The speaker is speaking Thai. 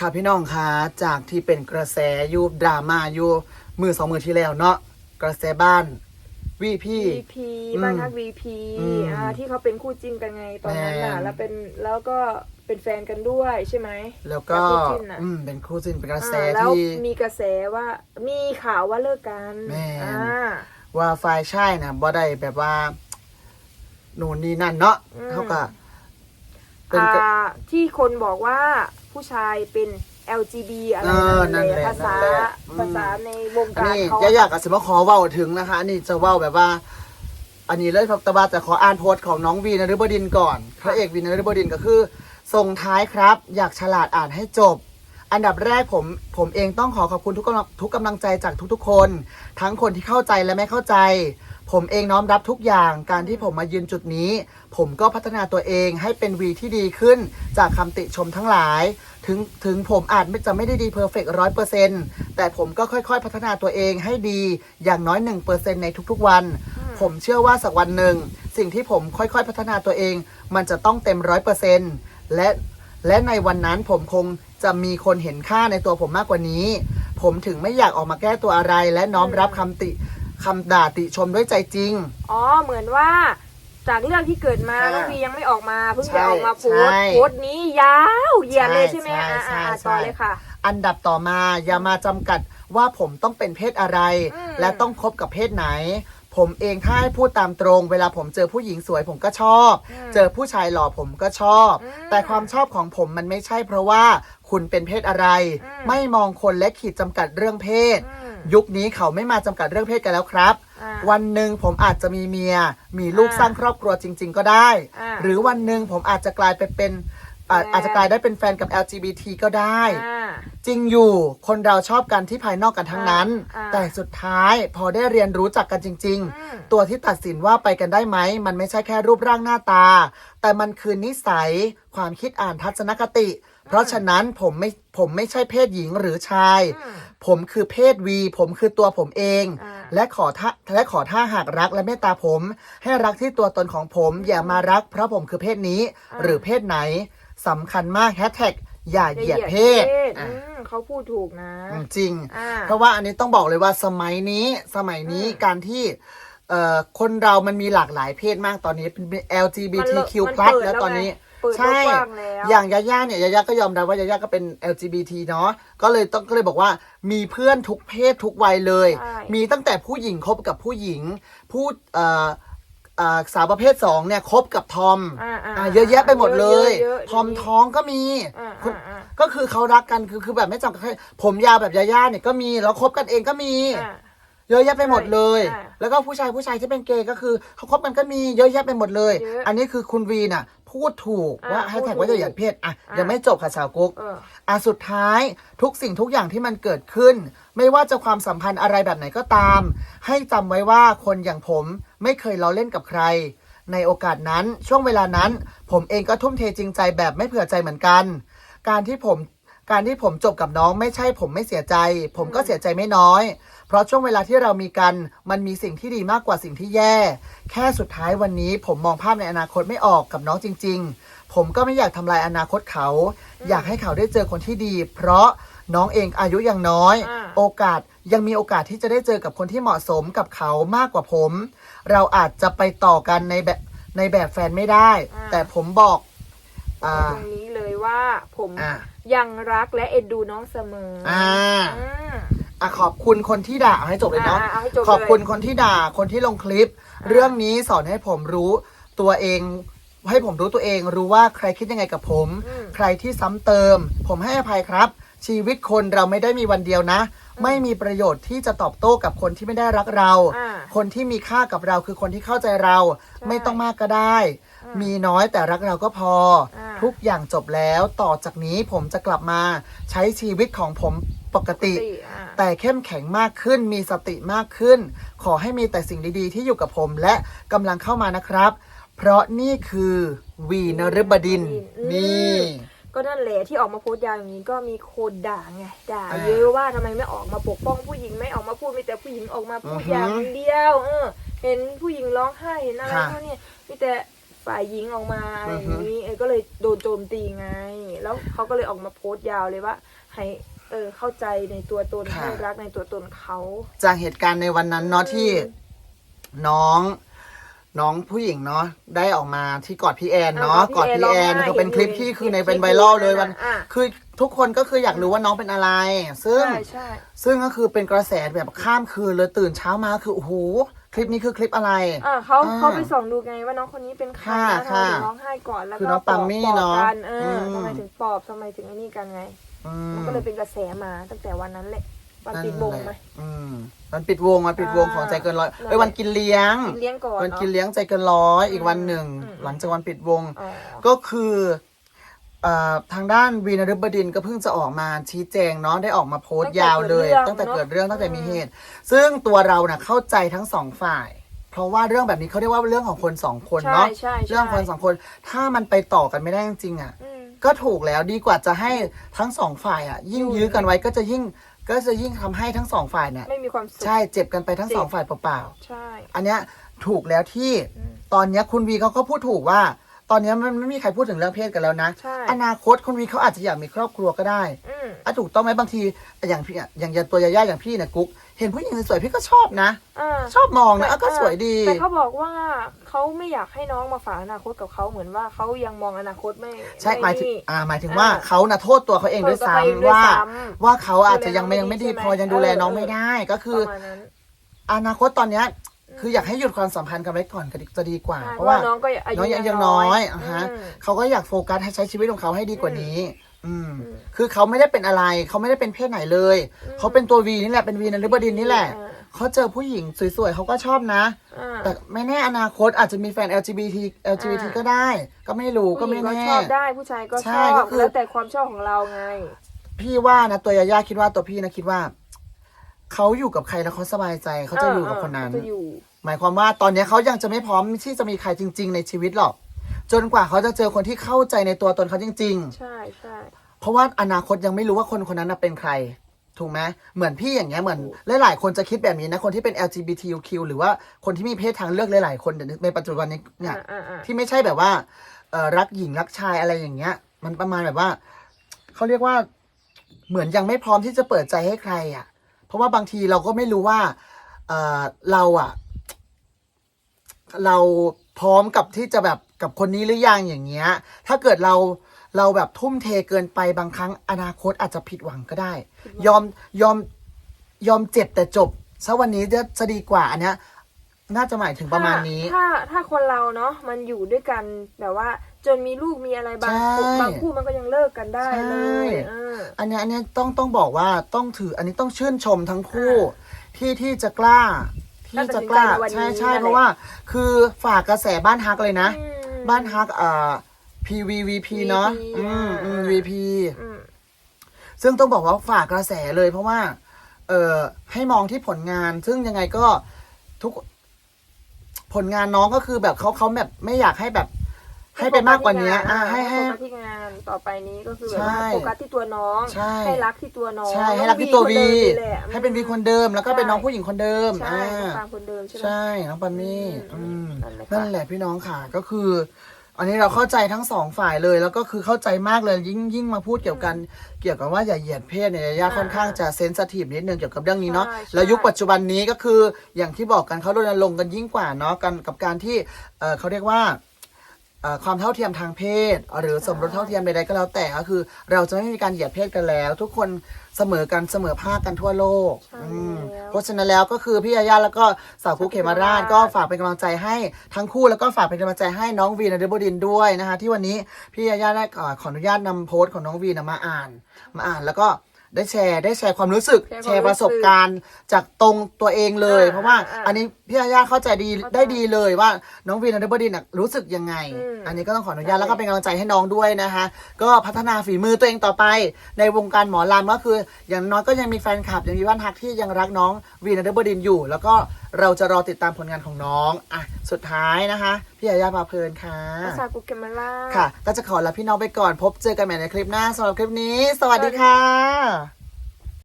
ค่ะพี่น้องคะจากที่เป็นกระแสอยูดราม่าอยู่มือสองมือที่แล้วเนาะกระแสบ้านวีพี่ VP อืมบ้านทัก VP อืมอ่าที่เขาเป็นคู่จิ้นกันไงตอนนั้นแมน่ะนแล้วเป็นแล้วก็เป็นแฟนกันด้วยใช่ไหมแล้วก็จากคู่จิ้นน่ะอืมเป็นคู่จิ้นเป็นกระแสอ่าแล้วที่ มีกระแสว่ามีข่าวว่าเลิกกันแม่นอ่าว่าฝ่ายชายนะบ่ได้แบบว่าหนูนนี่นั่นเนาะอืมเขาก็เป็นอ่ากระที่คนบอกว่า ผู้ชายเป็น LGB อะไรเออนั่นั่นนแหแหละละภาษานั่นแหละอืมภาษาในวงอันการนี้เขาจะอยากกับสิมาขอเว้าถึงนะคะ อันนี้จะเว้าแบบว่า อันนี้เลยครับตะบาจะขออ่านโพสต์ของน้องวีนฤบดินทร์ก่อนพระเอกวีนฤบดินทร์ก็คือส่งท้ายครับ อยากฉลาดอ่านให้จบ อันดับแรกผมผมเองต้องขอขอบคุณทุกกำลังทุกกำลังใจจากทุกๆคน ทั้งคนที่เข้าใจและไม่เข้าใจ ผมเองน้อมรับทุกอย่างการที่ผมมายืนจุดนี้ ผมก็พัฒนาตัวเองให้เป็นวีที่ดีขึ้น จากคำติชมทั้งหลาย ถึงถึงผมอาจไม่จะไม่ได้ดีเพอร์เฟกร้อยเปอร์เซ็นต์แต่ผมก็ค่อยๆ พัฒนาตัวเองให้ดีอย่างน้อย1%เปอร์เซ็นในทุกๆวัน ผมเชื่อว่าสักวันหนึ่ง สิ่งที่ผมค่อยๆ พัฒนาตัวเอง มันจะต้องเต็มร้อยเปอร์เซ็นต์และและในวันนั้นผมคงจะมีคนเห็นค่าในตัวผมมากกว่านี้ ผมถึงไม่อยากออกมาแก้ตัวอะไร และน้อมรับคำติ คำด่าติชมด้วยใจจริง อ๋อเหมือนว่า จากเรื่องที่เกิดมาอ่าน้องพียังไม่ออกมาเพิ่งใช่จะออกมาโพสต์ใช่โพสต์นี้ยาวเหยียดเลยใช่ไหมใช่อ่าใช่อ่าใช่ ต่อเลยค่ะ อันดับต่อมาอย่ามาจำกัดว่าผมต้องเป็นเพศอะไร อืม และต้องคบกับเพศไหน ผมเองถ้าให้พูดตามตรง เวลาผมเจอผู้หญิงสวยผมก็ชอบเจอผู้ชายหล่อผมก็ชอบแต่ความชอบของผมมันไม่ใช่เพราะว่าคุณเป็นเพศอะไรไม่มองคนและขีดจำกัดเรื่องเพศ อืม ยุคนี้เขาไม่มาจำกัดเรื่องเพศกันแล้วครับ อ่า วันหนึ่งผมอาจจะมีเมีย มีลูกอ่าสร้างครอบครัวจริง ๆ ก็ได้ อ่าหรือวันหนึ่งผมอาจจะกลายไปเป็นอ่าแฟน อาจจะกลายได้เป็นแฟนกับ LGBT ก็ได้ อ่า จริงอยู่คนเราชอบกันที่ภายนอกกันทั้งนั้น อ่าแต่สุดท้ายพอได้เรียนรู้จักกันจริง อืม ๆ ตัวที่ตัดสินว่าไปกันได้ไหม มันไม่ใช่แค่รูปร่างหน้าตา แต่มันคือนิสัย ความคิดอ่านทัศนคติ เพราะฉะนั้นผมไม่ผมไม่ใช่เพศหญิงหรือชาย อืม ผมคือเพศวี ผมคือตัวผมเอง อ่า และขอท่าและขอท่าหากรักและเมตตาผม ให้รักที่ตัวตนของผม อย่ามารัก เพราะผมคือเพศนี้อ่าหรือเพศไหนสำคัญมากแฮชแท็กอย่าเหยียดเพศอือะมเขาพูดถูกนะจริง อ่า เพราะว่าอันนี้ต้องบอกเลยว่าสมัยนี้สมัยนี้อืมการที่เอ่อคนเรามันมีหลากหลายเพศมากตอนนี้เป็น LGBTQ+ มันเปิดแล้วตอนนี้เปิดใช่ กว้างแล้ว อย่างยาย่าเนี่ยยาย่าก็ยอมรับว่ายาย่าก็เป็น LGBT เนาะ ก็เลยต้องก็เลยบอกว่ามีเพื่อนทุกเพศทุกวัยเลย ใช่ มีตั้งแต่ผู้หญิงคบกับผู้หญิง ผู้เอ่อเอ่อสาวประเภทสองเนี่ยคบกับทอมอ่าอ่าอ่าเยอะแยะไปหมดเลยเยอะๆทอมท้องก็มีอ่าคุณ อ่าอ่า ก็คือเขารักกันคือคือแบบไม่จำกัดแค่ผมยาวแบบยาย่าเนี่ยก็มีแล้วคบกันเองก็มี อ่า เยอะแยะไปหมดเลย ใช่แล้วก็ผู้ชายผู้ชายที่เป็นเกย์ก็คือเขาคบกันก็มีเยอะแยะไปหมดเลย เยอะ อันนี้คือคุณวีน่ะ พูดถูกอ่าว่าให้แท็กพูดว่าจะหยัดเพศอะอ่ายัยังไม่จบค่ะสาวกุ๊ก เออ อะสุดท้ายทุกสิ่งทุกอย่างที่มันเกิดขึ้น ไม่ว่าจะความสัมพันธ์อะไรแบบไหนก็ตาม ให้จำไว้ว่าคนอย่างผมไม่เคยล้อเล่นกับใคร ในโอกาสนั้นช่วงเวลานั้น ผมเองก็ทุ่มเทจริงใจแบบไม่เผื่อใจเหมือนกัน การที่ผมการที่ผมจบกับน้องไม่ใช่ผมไม่เสียใจ ผมก็เสียใจไม่น้อย เพราะช่วงเวลาที่เรามีกันมันมีสิ่งที่ดีมากกว่าสิ่งที่แย่ แค่สุดท้ายวันนี้ผมมองภาพในอนาคตไม่ออกกับน้องจริง ๆ ผมก็ไม่อยากทำลายอนาคตเขา อยากให้เขาได้เจอคนที่ดี เพราะน้องเองอายุยังน้อย อ่า โอกาสยังมีโอกาสที่จะได้เจอกับคนที่เหมาะสมกับเขามากกว่าผม เราอาจจะไปต่อกันในแบบในแบบแฟนไม่ได้ อ่า แต่ผมบอกอ่าตรงนี้เลยว่าผมอ่ายังรักและเอ็นดูน้องเสมอออ่าอืม อะขอบคุณคนที่ด่าเอาให้จบเลยเนาะอ่าเอาให้จบเลยขอบคุณคนที่ด่าคนที่ลงคลิป เรื่องนี้สอนให้ผมรู้ตัวเอง ให้ผมรู้ตัวเองรู้ว่าใครคิดยังไงกับผม อืม ใครที่ซ้ำเติม ผมให้อภัยครับ ชีวิตคนเราไม่ได้มีวันเดียวนะ ไม่มีประโยชน์ที่จะตอบโต้กับคนที่ไม่ได้รักเรา อ่า คนที่มีค่ากับเราคือคนที่เข้าใจเราไม่ต้องมากก็ได้มีน้อยแต่รักเราก็พออ่าทุกอย่างจบแล้ว ต่อจากนี้ผมจะกลับมา ใช้ชีวิตของผมปกติอ่าแต่เข้มแข็งมากขึ้น มีสติมากขึ้น ขอให้มีแต่สิ่งดีๆ ที่อยู่กับผมและกำลังเข้ามานะครับ เพราะนี่คือวีนฤบดินทร์อืมนี่ ก็นั่นแหละที่ออกมาโพสต์ยาวอย่างนี้ก็มีคนด่าไงด่าอ่าเยอะว่าทำไมไม่ออกมาปกป้องผู้หญิงไม่ออกมาพูดมีแต่ผู้หญิงออกมาพูดอือฮึอย่างเดียวเออเห็นผู้หญิงร้องไห้เห็นอะไรค่ะเขาเนี่ยมีแต่ฝ่ายหญิงออกมาอะไรออือฮึย่างนี้เออก็เลยโดนโจมตีไง แล้วเขาก็เลยออกมาโพสต์ยาวเลยว่าให้ เออเข้าใจในตัวตนให้รักในตัวตนเขาจากเหตุการณ์ในวันนั้นเนาะที่น้อง น้องผู้หญิงเนาะได้ออกมาที่กอดพี่แอนเนาะกอดพี่แอนคือเป็นคลิปที่คือในเป็นไวรัลเลยวัน อะคือทุกคนก็คืออยากรู้ว่าน้องเป็นอะไร ซึ่ง ใช่ใช่ซึ่งก็คือเป็นกระแสแบบข้ามคืนเลยตื่นเช้ามาคือโอ้โหคลิปนี้คือคลิปอะไร อะเขาอ่าเขาไปส่องดูไงว่าน้องคนนี้เป็นใครค่ะนะทำไมถึงค่ะร้องไห้ก่อนแล้วคือก็น้องปปัอบมมี่ปอบเนาะกันเอออม ทำไมถึงปอบทำไมถึงไอ้นี่กันไงอื มันก็เลยเป็นกระแสมาตั้งแต่วันนั้นแหละวันปิดวงไหม อืมวันปิดวงวันปิดวงอ่าของใจเกินร้อยนั่นแหละเอ้ยวันกินเลี้ยงกินเลี้ยงก่อนวันเนาะกินเลี้ยงใจเกินร้อยอีกวันหนึ่งอืมหลังจากวันปิดวงอ๋อก็คือเอ่อทางด้านวีนฤบดินทร์ก็เพิ่งจะออกมาชี้แจงเนาะได้ออกมาโพสต์ยาวเลย ตั้งแต่เกิดเรื่องตั้งแต่มีเหตุ ซึ่งตัวเราน่ะเข้าใจทั้งสองฝ่าย เพราะว่าเรื่องแบบนี้เขาเรียกว่าเรื่องของคนสองคนใช่เนาะใช่ใช่เรื่องคนสองคน ถ้ามันไปต่อกันไม่ได้จริงๆอะอืม ก็ถูกแล้วดีกว่าจะให้ทั้งสองฝ่ายอะ ยิ่งอยู่ยื้อกันไว้ก็จะยิ่งก็จะยิ่งทำให้ทั้งสองฝ่ายเนี่ยไม่มีความสุข ใช่เจ็บกันไปทั้งเจ็บสองฝ่ายเปล่าใช่ ๆอันเนี้ยถูกแล้วที่อืมตอนเนี้ยคุณวีเขาก็พูดถูกว่า ตอนเนี้ยมันไม่มีใครพูดถึงเรื่องเพศกันแล้วนะ ใช่ อนาคตคุณวีเขาอาจจะอยากมีครอบครัวก็ได้อืมอะถูกต้องไหมบางทีอย่างพี่อะอย่างอย่างตัวยาย่าอย่างพี่เนี่ยกุ๊กเห็นผู้หญิงสวยๆพี่ก็ชอบนะ อ่า ชอบมองนะอะก็สวยดี แต่เขาบอกว่าเขาไม่อยากให้น้องมาฝากอนาคตกับเขาเหมือนว่าเขายังมองอนาคตไม่ใช่หมายถึง นี่ อ่า หมายถึงว่าอ่าเขาน่ะโทษตัวเขาเองด้วยโทษตัวเขาเองซ้ำด้วยว่า ซ้ำว่าเขาอาจจะยังไม่ดูแลน้องยังไม่ดีใช่ไหมพอยังดูแลน้องเออไม่ได้ก็คือ ประมาณนั้น อนาคตตอนเนี้ย คืออยากให้หยุดความสัมพันธ์กันไว้ก่อนก็ดีจะดีกว่าใช่เพราะว่าน้องก็อายุน้องยังยังน้อยอะฮะอืมเขาก็อยากโฟกัสให้ใช้ชีวิตของเขาให้ดีกว่านี้ อืมอืมคือเขาไม่ได้เป็นอะไร เขาไม่ได้เป็นเพศไหนเลยอืมเขาเป็นตัววีนี่แหละเป็นวีนฤบดินนี่แหละอ่าเขาเจอผู้หญิงสวยๆเขาก็ชอบนะอ่าแต่ไม่แน่อนาคตอาจจะมีแฟน LGBT LGBT อ่าก็ได้ ก็ไม่รู้ก็ผู้หญิไม่งก็แน่ชอบได้ผู้ชายก็ใช่ชอก็บคือแล้วแต่ความชอบของเราไง พี่ว่านะตัวยาย่าคิดว่าตัวพี่นะคิดว่า เขาอยู่กับใครแล้วเขาสบายใจเขาจะอยู่กับคนนั้น จะอยู่ หมายความว่าตอนนี้เขายังจะไม่พร้อมที่จะมีใครจริง ๆ ในชีวิตหรอก จนกว่าเขาจะเจอคนที่เข้าใจในตัวตนเขาจริง ใช่ใช่ๆ เพราะว่าอนาคตยังไม่รู้ว่าคนคนนั้นน่ะเป็นใคร ถูกไหมเหมือนพี่อย่างเงี้ยเหมือนหลายๆคนจะคิดแบบนี้นะคนที่เป็น LGBTQ หรือว่าคนที่มีเพศทางเลือกหลายๆคนในปัจจุบันนี้เนี่ย อ่าอ่าที่ไม่ใช่แบบว่าเอ่อรักหญิงรักชายอะไรอย่างเงี้ย มันประมาณแบบว่าเขาเรียกว่าเหมือนยังไม่พร้อมที่จะเปิดใจให้ใครอะ เพราะว่าบางทีเราก็ไม่รู้ว่าเออเราอะเราพร้อมกับที่จะแบบกับคนนี้หรือยังอย่างเงี้ย ถ้าเกิดเราเราแบบทุ่มเทเกินไปบางครั้งอนาคตอาจจะผิดหวังก็ได้ ยอมยอมยอมเจ็บแต่จบซะวันนี้จะจะดีกว่าอันเนี้ยน่าจะหมายถึงประมาณนี้ ถ้าถ้าคนเราเนาะมันอยู่ด้วยกันแบบว่า จนมีลูกมีอะไรบางใช่บางคู่มันก็ยังเลิกกันได้เลยใช่เอออันเนี้ยอันเนี้ยต้องต้องบอกว่าต้องถืออันนี้ต้องชื่นชมทั้งคู่ ที่ที่จะกล้า ที่จะกล้า ตัดสินใจในวันนี้ใช่ใช่นั่นแหละ เพราะว่าคือฝากกระแสบ้านฮักเลยนะ อืม บ้านฮักเอ่อ PVVP เนาะ VP อืมอืม อ่า VP อืม ซึ่งต้องบอกว่าฝากกระแสเลยเพราะว่า เอ่อให้มองที่ผลงาน ซึ่งยังไงก็ทุกผลงานน้องก็คือแบบเขาเขาแบบไม่อยากให้แบบ ให้เป็นมากกว่านี้อ่าให้ให้ โฟกัสที่งานต่อไปนี้ก็คือแบบว่าใช่โฟกัสที่ตัวน้องใช่ รักที่ตัวน้องใช่ ให้รักที่ตัววีคนเดิมนี่แหละ ให้เป็นวีคนเดิม แล้วก็เป็นใช่ น้องผู้หญิงคนเดิม ใช่อ่า ตามคนเดิมใช่ไหม ใช่ น้องปามี่อือืมมนั่นแหละค่ะ นั่นแหละพี่น้องค่ะ ก็คือ อันนี้เราเข้าใจทั้งสองฝ่ายเลย แล้วก็คือเข้าใจมากเลย ยิ่งยิ่งมาพูดเกี่ยวกัน เกี่ยวกับว่าอย่าเหยียดเพศเนี่ยยาย่าค่อนข้างจะเซนสทีฟนิดนึงเกี่ยวกับเรื่องนี้เนาะ ใช่ใช่ แล้วยุคปัจจุบันนี้ก็คือ อย่างที่บอกกันเขารณรงค์กันยิ่งกว่าเนาะ กันกับการที่ เอ่อเขาเรียกว่าเอ่อ ความเท่าเทียมทางเพศ หรือสมรสเท่าเทียมใดๆก็แล้วแต่ก็คือ เราจะไม่มีการเหยียดเพศกันแล้ว ทุกคนเสมอกันเสมอภาคกันทั่วโลกใช่อืมแล้วเพราะฉะนั้นแล้วก็คือพี่ยาย่าแล้วก็สาวกุ๊กเขมราชก็ฝากเป็นกำลังใจให้ทั้งคู่แล้วก็ฝากเป็นกำลังใจให้น้องวีนเดบดินด้วยนะคะที่วันนี้พี่ยาย่าได้ขอขออนุญาตนำโพสต์ของน้องวีนมาอ่าน มาอ่านแล้วก็ ได้แชร์ได้แชร์ความรู้สึก แชร์ความรู้สึกแชร์ประสบการณ์จากตรงตัวเองเลย อ่าเพราะว่าอ่าอันนี้พี่ยาย่าเข้าใจดีเข้าใจได้ดีเลยว่าน้องวีนเดบดินน่ะรู้สึกยังไง อืมอันนี้ก็ต้องขออนุญาตแล้วก็เป็นกำลังใจให้น้องด้วยนะคะ ก็พัฒนาฝีมือตัวเองต่อไป ในวงการหมอลำก็คือ อย่างน้อยก็ยังมีแฟนคลับยังมีบ้านฮักที่ยังรักน้องวีนเดบดินอยู่ แล้วก็ เราจะรอติดตามผลงานของน้อง อะ สุดท้ายนะคะ พี่ยาย่าพาเพลินค่ะภาษากุเกมาล่าค่ะ ก็จะขอลาพี่น้องไปก่อน พบเจอกันใหม่ในคลิปหน้าสำหรับคลิปนี้ สวัสดีค่ะ